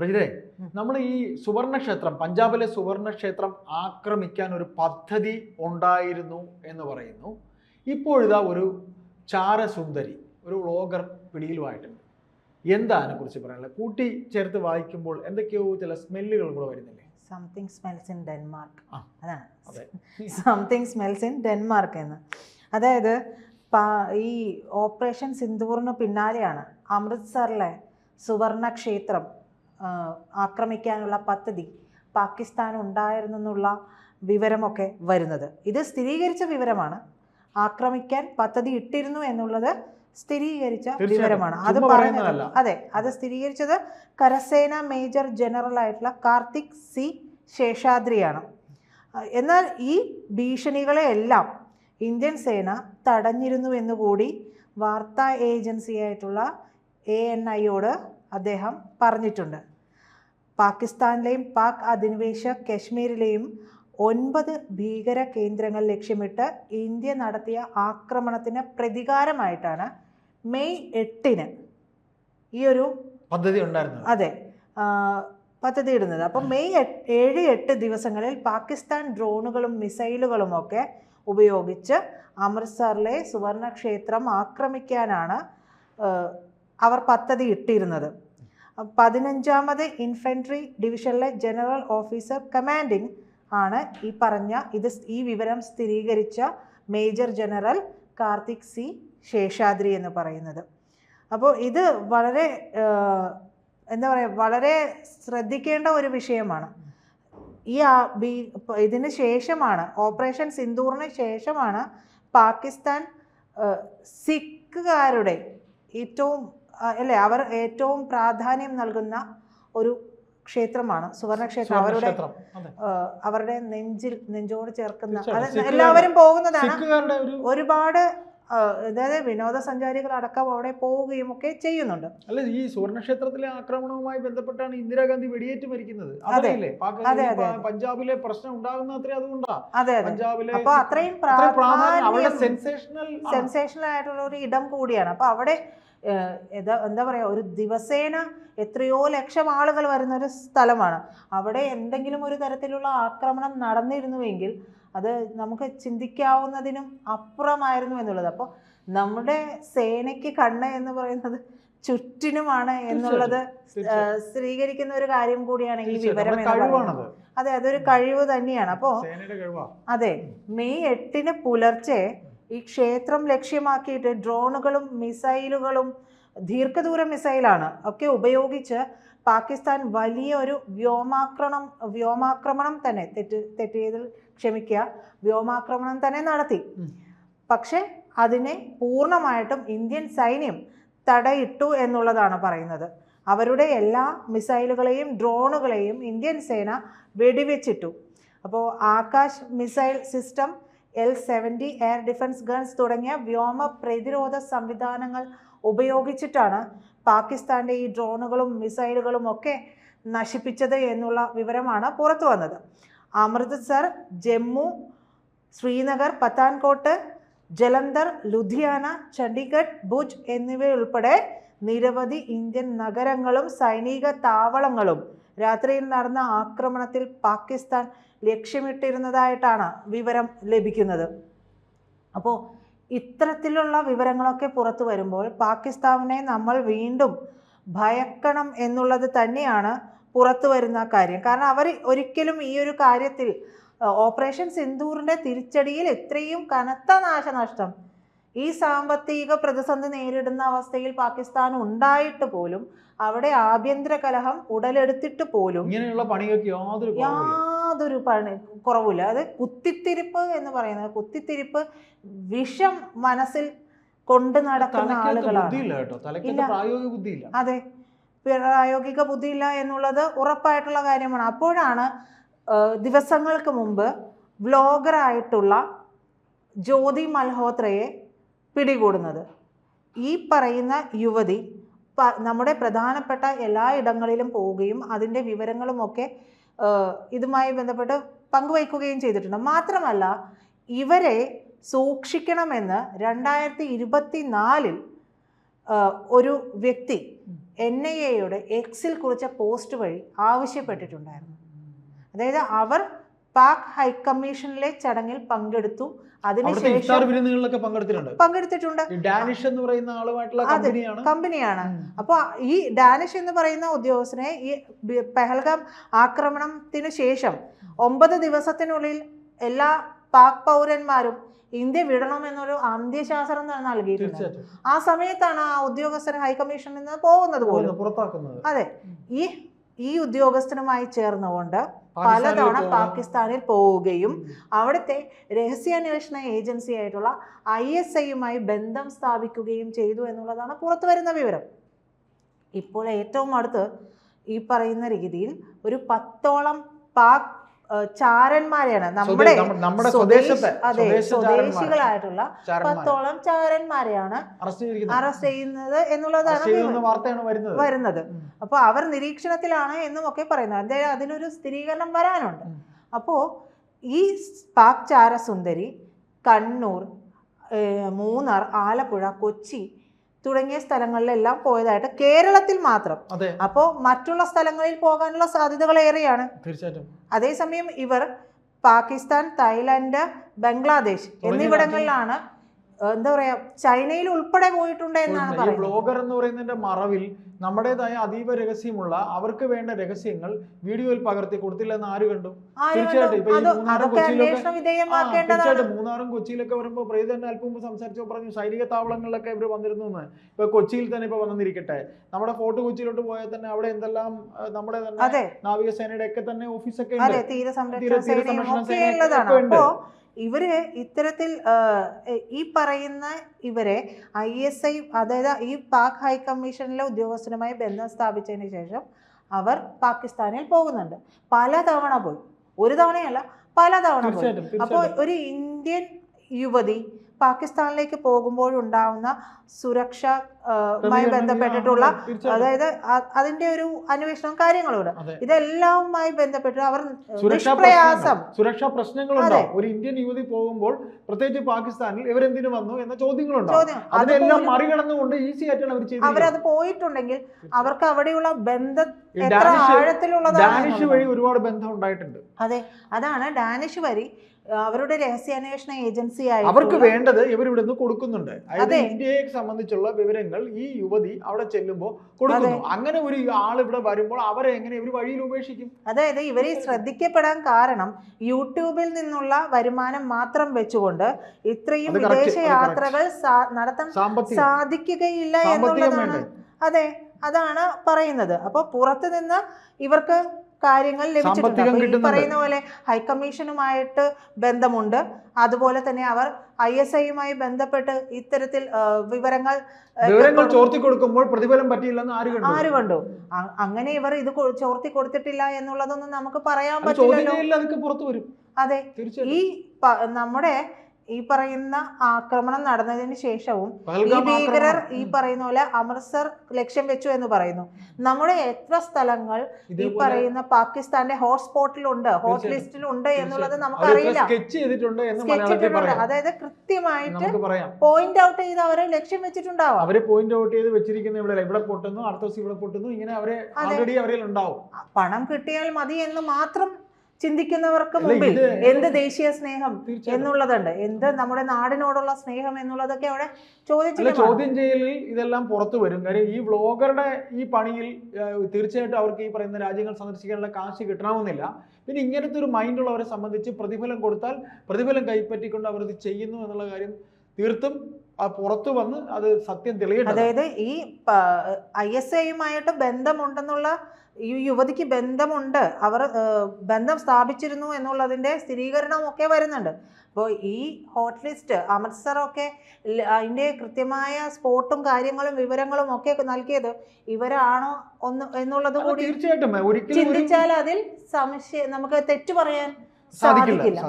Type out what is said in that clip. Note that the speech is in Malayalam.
പ്രജിതേ നമ്മൾ ഈ സുവർണക്ഷേത്രം പഞ്ചാബിലെ സുവർണക്ഷേത്രം ആക്രമിക്കാൻ ഒരു പദ്ധതി ഉണ്ടായിരുന്നു എന്ന് പറയുന്നു. ഇപ്പോഴിതാ ഒരു ചാരസുന്ദരി ഒരു വ്ളോഗർ പിടിയിലുമായിട്ടുണ്ട്. എന്താ അതിനെക്കുറിച്ച് പറയാനുള്ളത്? കൂട്ടി ചേർത്ത് വായിക്കുമ്പോൾ എന്തൊക്കെയോ ചില സ്മെല്ലുകൾ കൂടെ വരുന്നില്ലേ? സംതിങ് സ്മെൽസ് ഇൻ ഡെൻമാർക്ക് അതാണ് അതെ. സംതിങ് സ്മെൽസ് ഇൻ ഡെൻമാർക്ക് എന്ന്. അതായത് ഈ ഓപ്പറേഷൻ സിന്ദൂറിന് പിന്നാലെയാണ് അമൃത്സറിലെ സുവർണ ക്ഷേത്രം ആ, ആക്രമിക്കാനുള്ള പദ്ധതി പാകിസ്ഥാൻ ഉണ്ടായിരുന്നു എന്നുള്ള വിവരമൊക്കെ വരുന്നത്. ഇത് സ്ഥിരീകരിച്ച വിവരമാണ്. ആക്രമിക്കാൻ പദ്ധതി ഇട്ടിരുന്നു എന്നുള്ളത് സ്ഥിരീകരിച്ച വിവരമാണ്. അത് പറയുന്നത് പറഞ്ഞത് അതെ അത് സ്ഥിരീകരിച്ചത് കരസേന മേജർ ജനറൽ ആയിട്ടുള്ള കാർത്തിക് സി ശേഷാദ്രിയാണ്. എന്നാൽ ഈ ഭീഷണികളെയെല്ലാം ഇന്ത്യൻ സേന തടഞ്ഞിരുന്നു എന്നുകൂടി വാർത്താ ഏജൻസിയായിട്ടുള്ള എ എൻ ഐയോട് അദ്ദേഹം പറഞ്ഞിട്ടുണ്ട്. പാകിസ്ഥാനിലെയും പാക് അധിനിവേശ കശ്മീരിലെയും ഒൻപത് ഭീകര കേന്ദ്രങ്ങൾ ലക്ഷ്യമിട്ട് ഇന്ത്യ നടത്തിയ ആക്രമണത്തിന് പ്രതികാരമായിട്ടാണ് മെയ് എട്ടിന് ഈ ഒരു പദ്ധതി ഉണ്ടായിരുന്നു അതെ പദ്ധതി ഇടുന്നത്. അപ്പം മെയ് ഏഴ് എട്ട് ദിവസങ്ങളിൽ പാകിസ്ഥാൻ ഡ്രോണുകളും മിസൈലുകളും ഒക്കെ ഉപയോഗിച്ച് അമൃത്സറിലെ സുവർണക്ഷേത്രം ആക്രമിക്കാനാണ് അവർ പദ്ധതി ഇട്ടിരുന്നത്. പതിനഞ്ചാമത് ഇൻഫൻട്രി ഡിവിഷനിലെ ജനറൽ ഓഫീസർ കമാൻഡിംഗ് ആണ് ഈ പറഞ്ഞ ഇത് ഈ വിവരം സ്ഥിരീകരിച്ച major general Karthik C Seshadri എന്ന് പറയുന്നത്. അപ്പോൾ ഇത് വളരെ എന്താ പറയുക വളരെ ശ്രദ്ധിക്കേണ്ട ഒരു വിഷയമാണ്. ഈ ബി- ഇതിന് ശേഷമാണ് ഓപ്പറേഷൻ സിന്ദൂറിന് ശേഷമാണ് പാകിസ്ഥാൻ സിഖുകാരുടെ ഏറ്റവും അല്ലേ? അവർ ഏറ്റവും പ്രാധാന്യം നൽകുന്ന ഒരു ക്ഷേത്രമാണ് സുവർണക്ഷേത്രം. അവരുടെ അവരുടെ നെഞ്ചിൽ നെഞ്ചോട് ചേർക്കുന്ന എല്ലാവരും പോകുന്നതാണ്. ഒരുപാട് അതായത് വിനോദസഞ്ചാരികൾ അടക്കം അവിടെ പോവുകയും ഒക്കെ ചെയ്യുന്നുണ്ട്. അല്ല ഈ സുവർണക്ഷേത്രത്തിലെ ആക്രമണവുമായി ബന്ധപ്പെട്ടാണ് ഇന്ദിരാഗാന്ധി വെടിയേറ്റ് മരിക്കുന്നത്. അതല്ലേ. പഞ്ചാബിലെ പ്രശ്നം ഉണ്ടാകുന്ന അത്രേ അതുകൊണ്ടാ. അതെ അതെ. പഞ്ചാബിലെ അപ്പൊ അത്രയും സെൻസേഷണൽ സെൻസേഷണൽ ആയിട്ടുള്ള ഒരു ഇടം കൂടിയാണ്. അപ്പൊ അവിടെ എന്താ പറയുക പറയാ ഒരു ദിവസേന എത്രയോ ലക്ഷം ആളുകൾ വരുന്ന ഒരു സ്ഥലമാണ്. അവിടെ എന്തെങ്കിലും ഒരു തരത്തിലുള്ള ആക്രമണം നടന്നിരുന്നുവെങ്കിൽ അത് നമുക്ക് ചിന്തിക്കാവുന്നതിനും അപ്പുറമായിരുന്നു എന്നുള്ളത്. അപ്പോൾ നമ്മുടെ സേനയ്ക്ക് കണ്ണ് എന്ന് പറയുന്നത് ചുറ്റിനുമാണ് എന്നുള്ളത് സ്ഥിരീകരിക്കുന്ന ഒരു കാര്യം കൂടിയാണ് ഈ വിവരം അതെ അതൊരു കഴിവ് തന്നെയാണ്. അപ്പോൾ അതെ മെയ് എട്ടിന് പുലർച്ചെ ഈ ക്ഷേത്രം ലക്ഷ്യമാക്കിയിട്ട് ഡ്രോണുകളും മിസൈലുകളും ദീർഘദൂര മിസൈലാണ് ഒക്കെ ഉപയോഗിച്ച് പാകിസ്ഥാൻ വലിയ ഒരു വ്യോമാക്രമണം വ്യോമാക്രമണം തന്നെ തെറ്റ് തെറ്റിയതിൽ ക്ഷമിക്കുക വ്യോമാക്രമണം തന്നെ നടത്തി. പക്ഷേ പക്ഷെ അതിനെ പൂർണമായിട്ടും ഇന്ത്യൻ സൈന്യം തടയിട്ടു എന്നുള്ളതാണ് പറയുന്നത്. അവരുടെ എല്ലാ മിസൈലുകളെയും ഡ്രോണുകളെയും ഇന്ത്യൻ സേന വെടിവെച്ചിട്ടു. അപ്പോൾ Akash missile system L seventy air defence guns തുടങ്ങിയ വ്യോമ പ്രതിരോധ സംവിധാനങ്ങൾ ഉപയോഗിച്ചിട്ടാണ് പാകിസ്ഥാന്റെ ഈ ഡ്രോണുകളും മിസൈലുകളും ഒക്കെ നശിപ്പിച്ചത് എന്നുള്ള വിവരമാണ് പുറത്തു വന്നത്. അമൃത്സർ ജമ്മു ശ്രീനഗർ പത്താൻകോട്ട് ജലന്ധർ ലുധിയാന ചണ്ഡീഗഡ് ഭുജ് എന്നിവയുൾപ്പെടെ നിരവധി ഇന്ത്യൻ നഗരങ്ങളും സൈനിക താവളങ്ങളും. രാത്രിയിൽ നടന്ന ആക്രമണത്തിൽ പാകിസ്ഥാൻ ലക്ഷ്യമിട്ടിരുന്നതായിട്ടാണ് വിവരം ലഭിക്കുന്നത്. അപ്പോൾ ഇത്തരത്തിലുള്ള വിവരങ്ങളൊക്കെ പുറത്തു വരുമ്പോൾ പാകിസ്ഥാനെ നമ്മൾ വീണ്ടും ഭയക്കണം എന്നുള്ളത് തന്നെയാണ് പുറത്തു വരുന്ന കാര്യം. കാരണം അവർ ഒരിക്കലും ഈ ഒരു കാര്യത്തിൽ ഓപ്പറേഷൻ സിന്ദൂറിന്റെ തിരിച്ചടിയിൽ എത്രയും കനത്ത നാശനഷ്ടം ഈ സാമ്പത്തിക പ്രതിസന്ധി നേരിടുന്ന അവസ്ഥയിൽ പാകിസ്ഥാൻ ഉണ്ടായിട്ട് പോലും അവിടെ ആഭ്യന്തര കലഹം ഉടലെടുത്തിട്ട് പോലും ഇങ്ങനെയുള്ള പണിയൊക്കെ യാതൊരു. യാതൊരു പണി കുറവില്ല അത് കുത്തിത്തിരിപ്പ് എന്ന് പറയുന്നത് കുത്തിത്തിരിപ്പ് വിഷം മനസ്സിൽ കൊണ്ട് നടക്കുന്ന ആളുകളാണ്. അതെ. പ്രായോഗിക ബുദ്ധിയില്ല എന്നുള്ളത് ഉറപ്പായിട്ടുള്ള കാര്യമാണ്. അപ്പോഴാണ് ദിവസങ്ങൾക്ക് മുമ്പ് വ്ലോഗറായിട്ടുള്ള ജ്യോതി മൽഹോത്രയെ പിടികൂടുന്നത്. ഈ പറയുന്ന യുവതി നമ്മുടെ പ്രധാനപ്പെട്ട എല്ലാ ഇടങ്ങളിലും പോവുകയും അതിന്റെ വിവരങ്ങളുമൊക്കെ ഇതുമായി ബന്ധപ്പെട്ട് പങ്കുവയ്ക്കുകയും ചെയ്തിട്ടുണ്ട്. മാത്രമല്ല ഇവരെ സൂക്ഷിക്കണമെന്ന് രണ്ടായിരത്തി ഇരുപത്തി നാലിൽ ഒരു വ്യക്തി എൻ ഐ എയുടെ എക്സിൽ കുറിച്ച പോസ്റ്റ് വഴി ആവശ്യപ്പെട്ടിട്ടുണ്ടായിരുന്നു. അതായത് അവർ പാക് ഹൈക്കമ്മീഷനിലെ ചടങ്ങിൽ പങ്കെടുത്തു. അതിനുശേഷം പങ്കെടുത്തിട്ടുണ്ട്. ഡാനിഷ് എന്ന് പറയുന്ന ആളുമായിട്ടുള്ള കമ്പനിയാണ് കമ്പനിയാണ് അപ്പോൾ ഈ ഡാനിഷ് എന്ന് പറയുന്ന ഉദ്യോഗസ്ഥനെ ഈ പെഹൽഗാം ആക്രമണത്തിന് ശേഷം ഒമ്പത് ദിവസത്തിനുള്ളിൽ എല്ലാ പാക് പൗരന്മാരും ഇന്ത്യ വിടണമെന്നൊരു അന്ത്യശാസനം ന- നൽകിയിട്ടുണ്ട്. ആ സമയത്താണ് ആ ഉദ്യോഗസ്ഥർ ഹൈക്കമ്മീഷനിൽ നിന്ന് പോകുന്നത് പോലും. അതെ. ഈ ഈ ഉദ്യോഗസ്ഥനുമായി ചേർന്നുകൊണ്ട് പലതവണ പാകിസ്ഥാനിൽ പോവുകയും അവിടുത്തെ രഹസ്യാന്വേഷണ ഏജൻസി ആയിട്ടുള്ള ഐ എസ് ഐയുമായി ബന്ധം സ്ഥാപിക്കുകയും ചെയ്തു എന്നുള്ളതാണ് പുറത്തു വരുന്ന വിവരം. ഇപ്പോൾ ഏറ്റവും അടുത്ത് ഈ പറയുന്ന രീതിയിൽ ഒരു പത്തോളം പാക് ചാരന്മാരെയാണ്. നമ്മുടെ നമ്മുടെ സ്വദേശത്തെ അതെ സ്വദേശികളായിട്ടുള്ള പത്തോളം ചാരന്മാരെയാണ് അറസ്റ്റ് ചെയ്യുന്നത് എന്നുള്ളതാണ് വരുന്നത്. അപ്പൊ അപ്പോൾ അവർ നിരീക്ഷണത്തിലാണ് എന്നും ഒക്കെ പറയുന്നത്. എന്തായാലും അതിനൊരു സ്ഥിരീകരണം വരാനുണ്ട്. അപ്പോ ഈ പാക് ചാരസുന്ദരി കണ്ണൂർ മൂന്നാർ ആലപ്പുഴ കൊച്ചി തുടങ്ങിയ സ്ഥലങ്ങളിലെല്ലാം പോയതായിട്ട് കേരളത്തിൽ മാത്രം. അപ്പോൾ മറ്റുള്ള സ്ഥലങ്ങളിൽ പോകാനുള്ള സാധ്യതകൾ ഏറെയാണ്. തീർച്ചയായിട്ടും. അതേസമയം ഇവർ പാകിസ്ഥാൻ തായ്ലാന്റ് ബംഗ്ലാദേശ് എന്നിവിടങ്ങളിലാണ് എന്താ പറയാ ചൈനയിൽ ഉൾപ്പെടെ പോയിട്ടുണ്ട് എന്നാണ് പറയുന്നത്. ബ്ലോഗർ എന്ന് പറയുന്നതിന്റെ മറവിൽ നമ്മുടേതായ അതീവ രഹസ്യമുള്ള അവർക്ക് വേണ്ട രഹസ്യങ്ങൾ വീഡിയോയിൽ പകർത്തി കൊടുത്തില്ല എന്ന് ആര് കണ്ടു? തീർച്ചയായിട്ടും ഇപ്പൊ ഈ മൂന്നാറും കൊച്ചിയിലൊക്കെ വരുമ്പോ ആ, തീർച്ചയായിട്ടും മൂന്നാറും കൊച്ചിയിലൊക്കെ വരുമ്പോൾ പ്രീതി തന്നെ അല്പം മുമ്പ് സംസാരിച്ചപ്പോൾ പറഞ്ഞു സൈനിക താവളങ്ങളിലൊക്കെ ഇവർ വന്നിരുന്നു എന്ന് ഇപ്പൊ കൊച്ചിയിൽ തന്നെ ഇപ്പൊ വന്നിരിക്കട്ടെ. നമ്മുടെ ഫോർട്ട് കൊച്ചിയിലോട്ട് പോയാൽ തന്നെ അവിടെ എന്തെല്ലാം നമ്മുടെ തന്നെ നാവികസേനയുടെ ഒക്കെ തന്നെ ഓഫീസൊക്കെ ഉണ്ട്. ഇവർ ഇത്തരത്തിൽ ഈ പറയുന്ന ഇവരെ ഐ എസ് ഐ അതായത് ഈ പാക് ഹൈക്കമ്മീഷനിലെ ഉദ്യോഗസ്ഥനുമായി ബന്ധം സ്ഥാപിച്ചതിന് ശേഷം അവർ പാകിസ്ഥാനിൽ പോകുന്നുണ്ട്. പല തവണ പോയി. ഒരു തവണയല്ല പലതവണ പോയി. അപ്പോൾ ഒരു ഇന്ത്യൻ യുവതി പാകിസ്ഥാനിലേക്ക് പോകുമ്പോഴുണ്ടാവുന്ന സുരക്ഷയുമായി ബന്ധപ്പെട്ടിട്ടുള്ള അതായത് അതിന്റെ ഒരു അന്വേഷണവും കാര്യങ്ങളുണ്ട്. ഇതെല്ലാവുമായി ബന്ധപ്പെട്ട് അവർ നിഷ്പ്രയാസം. പ്രശ്നങ്ങൾ- സുരക്ഷാ പ്രശ്നങ്ങളുണ്ടാവും. ഒരു ഇന്ത്യൻ യുവതി പോകുമ്പോൾ പ്രത്യേകിച്ച് പാകിസ്ഥാനിൽ ഇവരെന്തിനു വന്നു എന്ന ചോദ്യങ്ങളുണ്ട് അതെല്ലാം മറികടന്നുകൊണ്ട് ഈസി ആയിട്ടാണ് അവർ അവരത് പോയിട്ടുണ്ടെങ്കിൽ അവർക്ക് അവിടെയുള്ള ബന്ധം ഡാനിഷ്. വഴി ഒരുപാട് ബന്ധം ഉണ്ടായിട്ടുണ്ട് അതെ അതാണ് ഡാനിഷ് വഴി അവരുടെ രഹസ്യാന്വേഷണ ഏജൻസി അവർക്ക് വേണ്ടത് ഇവർ ഇവിടെ നിന്ന് കൊടുക്കുന്നുണ്ട്. അതായത് ഇന്ത്യയെ സംബന്ധിച്ചുള്ള വിവരങ്ങൾ ഈ യുവതി അവിടെ ചെല്ലുമ്പോൾ കൊടുക്കുന്നു. അങ്ങനെ ഒരു ആൾ ഇവിടെ വരുമ്പോൾ അവരെ എങ്ങനെ ഇവർ വഴിയിൽ ഉപേക്ഷിക്കും? അതായത് ഇവരെ ശ്രദ്ധിക്കപ്പെടാൻ കാരണം യൂട്യൂബിൽ നിന്നുള്ള വരുമാനം മാത്രം വെച്ചുകൊണ്ട് ഇത്രയും വിദേശ യാത്രകൾ നടത്താൻ സാധിക്കുകയില്ല എന്നുള്ളതാണ്. അതെ. അതാണ് പറയുന്നത്. അപ്പോൾ പുറത്തു നിന്ന് ഇവർക്ക് കാര്യങ്ങൾ ലഭിച്ചിട്ടുണ്ട്. പറയുന്ന പോലെ ഹൈക്കമ്മീഷനുമായിട്ട് ബന്ധമുണ്ട്. അതുപോലെ തന്നെ അവർ ഐ എസ് ഐയുമായി ബന്ധപ്പെട്ട് ഇത്തരത്തിൽ വിവരങ്ങൾ വിവരങ്ങൾ ചോർത്തി കൊടുക്കുമ്പോൾ പ്രതിഫലം പറ്റിയില്ലെന്ന് ആര് കണ്ടു? ആര് കണ്ടു? അങ്ങനെ ഇവർ ഇത് ചോർത്തി കൊടുത്തിട്ടില്ല എന്നുള്ളതൊന്നും നമുക്ക് പറയാൻ പറ്റില്ല അതെ. ഈ നമ്മുടെ ഈ പറയുന്ന ആക്രമണം നടന്നതിന് ശേഷവും ഈ ഭീകരർ ഈ പറയുന്ന പോലെ അമൃത്സർ ലക്ഷ്യം വെച്ചു എന്ന് പറയുന്നു. നമ്മുടെ എത്ര സ്ഥലങ്ങൾ ഈ പറയുന്ന പാകിസ്ഥാന്റെ ഹോട്ട്സ്പോട്ടിലുണ്ട് ഹോട്ട് ലിസ്റ്റിലുണ്ട് എന്നുള്ളത് നമുക്കറിയില്ല. അതായത് കൃത്യമായിട്ട് പോയിന്റ് ഔട്ട് ചെയ്ത് അവരെ ലക്ഷ്യം വെച്ചിട്ടുണ്ടാവും. അവരെ പോയിന്റ് ഔട്ട് ചെയ്ത് വെച്ചിരിക്കുന്ന ഇവിടെ ഇവിടെ പൊട്ടുന്നു അടുത്ത ദിവസം ഇവിടെ പൊട്ടുന്നു ഇങ്ങനെ അവരെ ഓൾറെഡി ആൾറെഡി അവരിൽ ഉണ്ടാവും. പണം കിട്ടിയാൽ മതി എന്ന് മാത്രം ചിന്തിക്കുന്നവർക്ക് മുമ്പിൽ എന്ത് ദേശീയ സ്നേഹം എന്നുള്ളതുണ്ട്. എന്ത് നമ്മുടെ നാടിനോടുള്ള സ്നേഹം എന്നുള്ളതൊക്കെ അവിടെ ചോദിച്ചില്ല ചോദ്യം ചെയ്യലിൽ ഇതെല്ലാം പുറത്തു വരും. കാര്യം ഈ വ്ളോഗറുടെ ഈ പണിയിൽ തീർച്ചയായിട്ടും അവർക്ക് ഈ പറയുന്ന രാജ്യങ്ങൾ സന്ദർശിക്കാനുള്ള കാശ് കിട്ടണമെന്നില്ല. പിന്നെ ഇങ്ങനത്തെ ഒരു മൈൻഡ് ഉള്ളവരെ സംബന്ധിച്ച് പ്രതിഫലം കൊടുത്താൽ പ്രതിഫലം കൈപ്പറ്റിക്കൊണ്ട് അവർ ഇത് ചെയ്യുന്നു എന്നുള്ള കാര്യം തീർത്തും പുറത്തു വന്ന് അത് സത്യം തെളിയട്ടെ അതായത് ഈ ഐ എസ് ഐയുമായിട്ട് ബന്ധമുണ്ടെന്നുള്ള ഈ യുവതിക്ക് ബന്ധമുണ്ട്. അവർ ബന്ധം സ്ഥാപിച്ചിരുന്നു എന്നുള്ളതിന്റെ സ്ഥിരീകരണമൊക്കെ വരുന്നുണ്ട്. അപ്പോൾ ഈ ഹോട്ട് ലിസ്റ്റ് അമൃത്സറൊക്കെ അതിന്റെ കൃത്യമായ സ്പോട്ടും കാര്യങ്ങളും വിവരങ്ങളും ഒക്കെ നൽകിയത് ഇവരാണോ ഒന്ന് എന്നുള്ളത് കൂടി തീർച്ചയായിട്ടും. ചിന്തിച്ചാൽ അതിൽ സംശയം നമുക്ക് തെറ്റു പറയാൻ സാധിക്കില്ല.